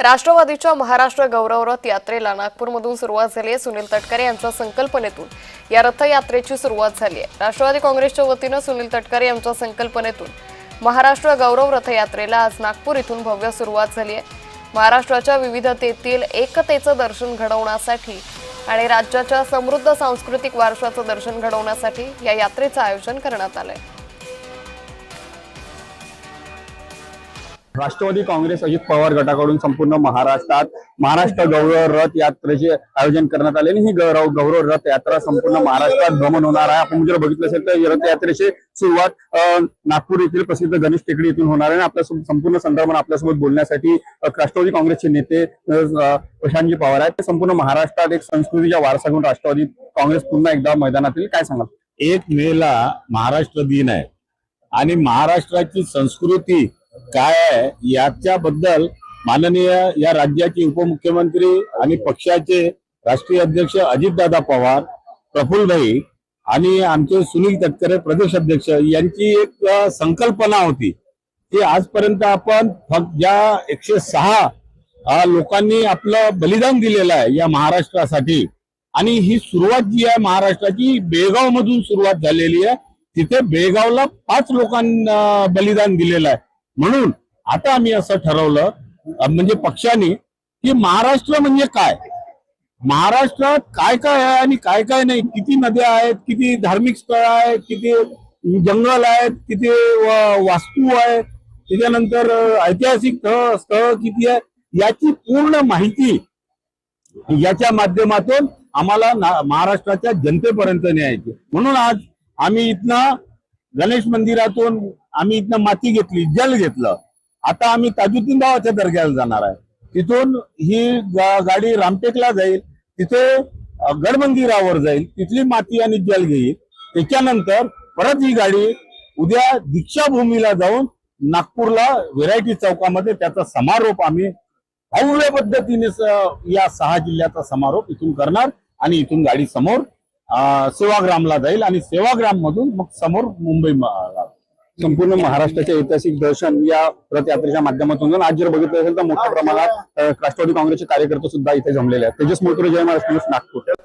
राष्ट्रवादीच्या महाराष्ट्र गौरव रथ यात्रेला नागपूरमधून सुरुवात झाली आहे. सुनील तटकरे यांच्या संकल्पनेतून या रथयात्रेची सुरुवात झाली आहे. राष्ट्रवादी काँग्रेसच्या वतीनं सुनील तटकरे यांच्या संकल्पनेतून महाराष्ट्र गौरव रथयात्रेला आज नागपूर इथून भव्य सुरुवात झाली आहे. महाराष्ट्राच्या विविधतेतील एकतेचं दर्शन घडवण्यासाठी आणि राज्याच्या समृद्ध सांस्कृतिक वारशाचं दर्शन घडवण्यासाठी या यात्रेचं आयोजन करण्यात आलं आहे राष्ट्रवादी काँग्रेस अजित पवार गटाकडून संपूर्ण महाराष्ट्रात महाराष्ट्र गौरव रथ यात्रेचे आयोजन करण्यात आले आणि ही गौरव गौरव रथ यात्रा संपूर्ण महाराष्ट्रात भ्रमण होणार आहे. आपण जर बघितलं असेल तर रथयात्रेची सुरुवात नागपूर येथील प्रसिद्ध गणेश टेकडी येथून होणार आहे. आणि आपल्या संपूर्ण संदर्भात आपल्यासोबत बोलण्यासाठी राष्ट्रवादी काँग्रेसचे नेते प्रशांतजी पवार आहेत. संपूर्ण महाराष्ट्रात एक संस्कृतीचा वारसा घेऊन राष्ट्रवादी काँग्रेस पुन्हा एकदा मैदानात येईल काय सांगाल? एक मेला महाराष्ट्र दिन आहे. आणि महाराष्ट्राची संस्कृती काय आहे? याच्याबद्दल माननीय या राज्याचे उपमुख्यमंत्री आणि पक्षाचे राष्ट्रीय अध्यक्ष अजितदादा पवार प्रफुल्लभाई आणि आमचे सुनील तटकरे प्रदेश अध्यक्ष यांची एक संकल्पना होती की आजपर्यंत आपण फक्त ज्या एकशे सहा लोकांनी आपलं बलिदान दिलेलं आहे या महाराष्ट्रासाठी आणि ही सुरुवात जी आहे महाराष्ट्राची बेळगाव मधून सुरुवात झालेली आहे तिथे बेळगावला पाच लोकांना बलिदान दिलेलं आहे. म्हणून आता आम्ही असं ठरवलं म्हणजे पक्षाने की महाराष्ट्र म्हणजे काय? महाराष्ट्रात काय काय आहे आणि काय काय नाही? किती नद्या आहेत किती धार्मिक स्थळ आहेत किती जंगल आहेत किती वास्तू आहे त्याच्यानंतर ऐतिहासिक स्थळ किती आहे याची पूर्ण माहिती याच्या माध्यमातून आम्हाला महाराष्ट्राच्या जनतेपर्यंत न्यायची म्हणून आज आम्ही इथनं गणेश मंदिरातून आम्ही इथनं माती घेतली जल घेतलं. आता आम्ही ताजुद्दीन भावाच्या दर्ग्याला जाणार आहे. तिथून ही गाडी रामटेकला जाईल तिथे गडमंदिरावर जाईल तिथली माती आणि जल घेईल. त्याच्यानंतर परत ही गाडी उद्या दीक्षाभूमीला जाऊन नागपूरला व्हेरायटी चौकामध्ये त्याचा समारोप आम्ही भव्य पद्धतीने या सहा जिल्ह्याचा समारोप इथून करणार आणि इथून गाडी समोर सेवाग्रामला जाईल आणि सेवाग्राम मधून मग समोर मुंबई म- संपूर्ण महाराष्ट्राचे ऐतिहासिक दर्शन या रथयात्रेच्या माध्यमातून आज जर बघितलं असेल तर मोठ्या प्रमाणात राष्ट्रवादी काँग्रेसचे कार्यकर्ते सुद्धा इथे जमलेले आहेत. तेजस मोटरे जय महाराष्ट्र नागपूर.